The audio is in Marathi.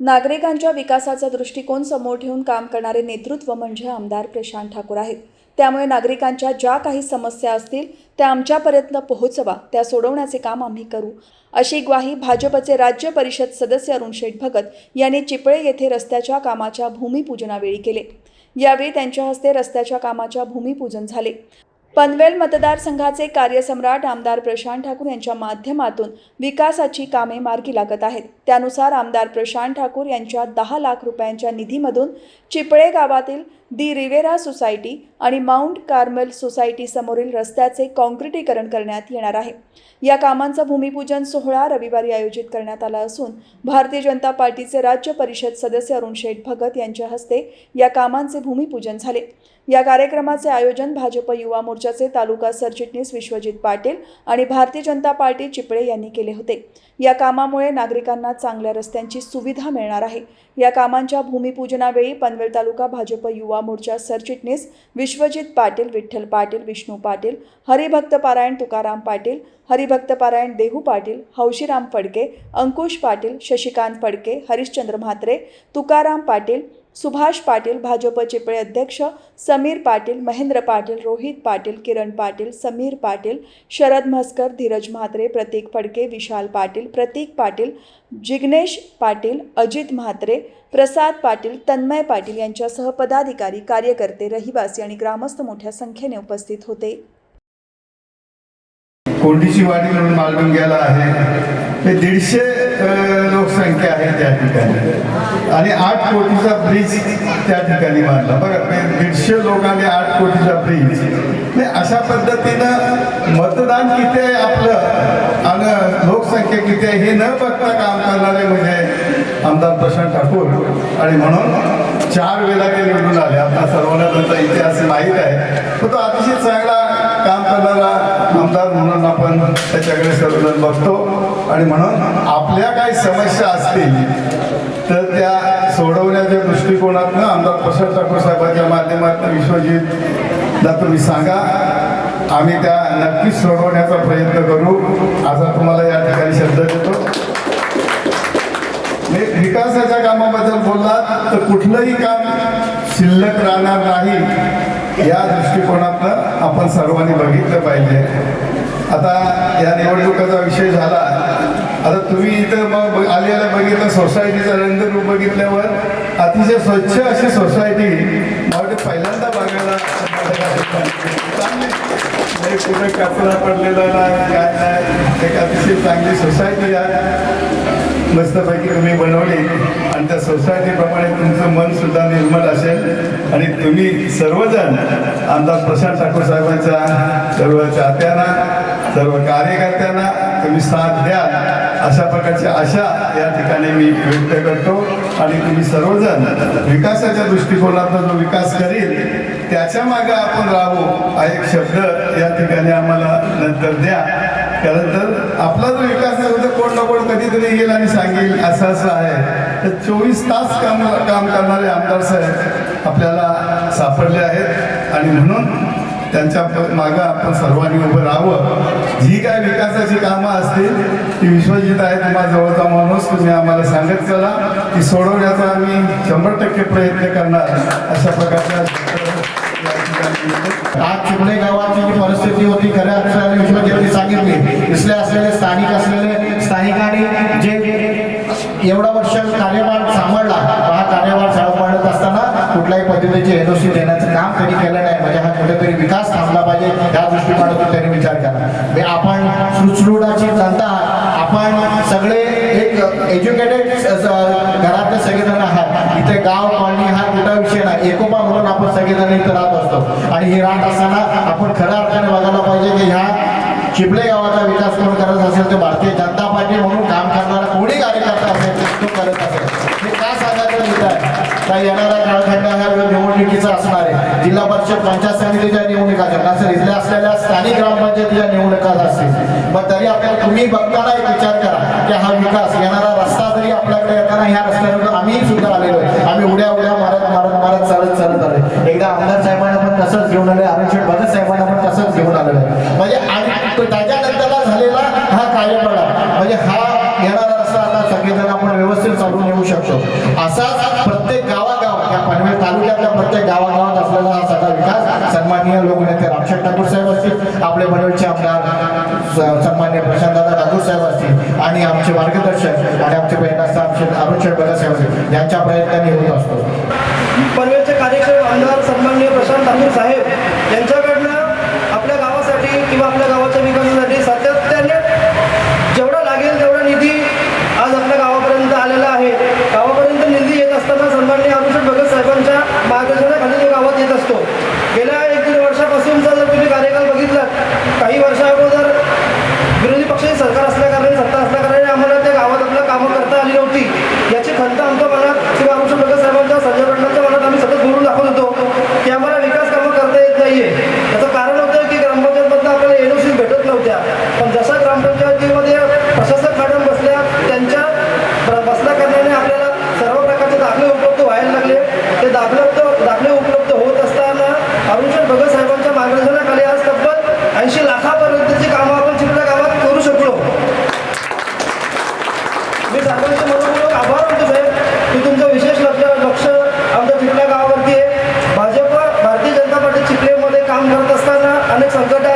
नागरिकांच्या विकासाचा दृष्टिकोन समोर ठेवून काम करणारे नेतृत्व म्हणजे आमदार प्रशांत ठाकूर आहेत. त्यामुळे नागरिकांच्या ज्या काही समस्या असतील त्या आमच्यापर्यंत पोहोचवा त्या सोडवण्याचे काम आम्ही करू. अशी ग्वाही भाजपचे राज्य परिषद सदस्य अरुण शेठ भगत यांनी चिपळे येथे रस्त्याच्या कामाच्या भूमिपूजनावेळी केले. यावेळी त्यांच्या हस्ते रस्त्याच्या कामाच्या भूमिपूजन झाले. पनवेल मतदारसंघाचे कार्यसम्राट आमदार प्रशांत ठाकूर यांच्या माध्यमातून विकासाची कामे मार्गी लागत आहेत. त्यानुसार आमदार प्रशांत ठाकूर यांच्या दहा लाख रुपयांच्या निधीमधून चिपळे गावातील दी रिवेरा सोसायटी आणि माउंट कार्मेल सोसायटीसमोरील रस्त्याचे काँक्रिटीकरण करण्यात येणार आहे. या कामांचा भूमिपूजन सोहळा रविवारी आयोजित करण्यात आला असून भारतीय जनता पार्टीचे राज्य परिषद सदस्य अरुण शेठ भगत यांच्या हस्ते या कामांचे भूमिपूजन झाले. या कार्यक्रमाचे आयोजन भाजप युवा मोर्चाचे तालुका सरचिटणीस विश्वजित पाटील आणि भारतीय जनता पार्टी चिपळे यांनी केले होते. या कामामुळे नागरिकांना चांगल्या रस्त्यांची सुविधा मिळणार आहे. या कामांच्या भूमिपूजनावेळी पनवेल तालुका भाजप युवा मोर्चा सरचिटणीस विश्वजित पाटील विठ्ठल पाटील विष्णू पाटील हरिभक्त पारायण तुकाराम पाटील हरिभक्त पारायण देहू पाटील हौशीराम फडके अंकुश पाटील शशिकांत फडके हरिश्चंद्र म्हात्रे तुकाराम पाटील सुभाष पाटील भाजपचे चिपळे अध्यक्ष समीर पाटील महेंद्र पाटील रोहित पाटील किरण पाटील समीर पाटील शरद म्हस्कर धीरज म्हात्रे प्रतीक फडके विशाल पाटील प्रतीक पाटील जिग्नेश पाटील अजित म्हात्रे प्रसाद पाटील तन्मय पाटील यांच्यासह पदाधिकारी कार्यकर्ते रहिवासी आणि ग्रामस्थ मोठ्या संख्येने उपस्थित होते. कोंडीची वाडी म्हणून मालवणग्याला आहे. ते दीडशे लोकसंख्या आहे त्या ठिकाणी. आणि आठ कोटीचा ब्रिज त्या ठिकाणी बांधला. बघा दीडशे लोकांनी आठ कोटीचा ब्रिज. म्हणजे अशा पद्धतीनं मतदान किती आहे आपलं आणि लोकसंख्या किती आहे हे न बघता काम करणारे म्हणजे आमदार प्रशांत ठाकूर. आणि म्हणून चार वेळा ते निवडून आले. आपल्या सर्वांना त्यांचा इतिहास माहीत आहे. पण तो अतिशय चांगला काम करणारा आमदार म्हणून आपण त्याच्याकडे सर्वजण बघतो. आणि म्हणून आपल्या काही समस्या असतील तर त्या सोडवण्याच्या दृष्टिकोनातनं आमदार प्रशांत ठाकूर साहेबांच्या माध्यमातून विश्वजित दा तुम्ही सांगा. आम्ही त्या नक्कीच सोडवण्याचा प्रयत्न करू. असा तुम्हाला या ठिकाणी शब्द देतो. मी विकासाच्या कामाबद्दल बोललात तर कुठलंही काम शिल्लक राहणार नाही या दृष्टिकोनातनं आपण सर्वांनी बघितलं पाहिजे. आता या निवडणुकाचा विषय झाला. आता तुम्ही इथं मग ब- आलेलं बघितलं सोसायटीचं रंगरूप बघितल्यावर अतिशय स्वच्छ अशी सोसायटी मला पहिल्यांदा बघायला कुठे कचरा पडलेला नाही काय नाही एक अतिशय चांगली सोसायटी आहे मस्तपैकी तुम्ही बनवली. आणि त्या सोसायटीप्रमाणे तुमचं मन सुद्धा निर्मल असेल. आणि तुम्ही सर्वजण आमदार प्रशांत ठाकूर साहेबांच्या सर्व चाहत्यांना सर्व कार्यकर्त्यांना तुम्ही साथ द्या. अशा प्रकारची आशा या ठिकाणी मी व्यक्त करतो. आणि तुम्ही सर्वजण विकासाच्या दृष्टिकोनातून जो विकास करील त्याच्यामागे आपण राहू हा एक शब्द या ठिकाणी आम्हाला नंतर द्या. कारण तर आपला जो विकास आहे तो कोण ना कोण कधीतरी येईल आणि सांगेल असं असं आहे. तर चोवीस तास काम काम करणारे आमदार साहेब आपल्याला सापडले आहेत. आणि म्हणून त्यांच्या मागं आपण सर्वांनी उभं राहावं. जी काय विकासाची कामं असतील ती विश्वजित आहे तुम्हा जवळचा माणूस तुम्ही आम्हाला सांगत चला ती सोडवण्याचा आम्ही शंभर टक्के प्रयत्न करणार अशा प्रकारच्या आज चिपळे गावाची जी परिस्थिती होती खऱ्या अर्थाने विश्वजितनी सांगितली. इथले असलेले स्थानिक असलेले स्थानिकांनी जे एवढा वर्ष कार्यभार सांभाळला हा कार्यभार सांभाळत असताना कुठल्याही पद्धतीचे एनओसी देण्याचं काम त्यांनी केलं नाही. कुठेतरी विकास थांबला पाहिजे या दृष्टिकोनातून त्यांनी विचार केला. म्हणजे आपण सुचलुडाची जनता आपण सगळे एक एज्युकेटेड घरातले सगळेजण आहात. इथे गाव कॉलनी हा कुठला विषय नाही. एकोपा म्हणून आपण सगळेजण इथं राहत असतो. आणि हे राहत असताना आपण खऱ्या अर्थाने बघायला पाहिजे की ह्या चिपले गावाचा विकास कोण करत असेल तर भारतीय जनता पार्टी म्हणून काम करणारा कोणी कार्यकर्ता असेल तो करत असेल. हे का सांगायचं मुद्दा आहे येणारा काळखंड हा निवडणुकीचा असणार आहे. जिल्हा परिषद पंचायत समितीच्या निवडणुका नसेल इथल्या असलेल्या स्थानिक ग्रामपंचायतीच्या निवडणुका असतील पण तरी आपल्याला तुम्ही बघताना एक विचार करा की हा विकास येणारा रस्ता जरी आपल्याकडे येताना ह्या रस्त्यावर आम्ही सुद्धा आलेलो आहे. आम्ही उड्या उड्या मारत मारत मारत चालत चालत आलो एकदा आमदार साहेबांना पण तसंच घेऊन आले अरुण शेठ भगत साहेबांना पण सन्माननीय लोकनेते रामशेठ ठाकूर साहेब असतील आपले पनवेलचे आमदार स- सन्मान्य प्रशांतदादा ठाकूर साहेब असतील आणि आमचे मार्गदर्शक आणि आमचे प्रेरणास्थान आमचे अरुण शेठ बघा साहेब असतील यांच्या प्रयत्नांनी होत असतो. पनवेलचे कार्यक्षम आमदार सन्माननीय प्रशांत ठाकूर साहेब यांच्याकडनं आपल्या गावासाठी किंवा आपल्या गावाच्या विकासासाठी सातत्याने जेवढा लागेल तेवढा निधी आज आपल्या गावापर्यंत आलेला आहे. गावापर्यंत निधी येत असताना सन्माननीय अरुण भगत साहेबांच्या मार्गदर्शनाखाली तो गावात येत असतो. गेल्या আমি চোদ্দটা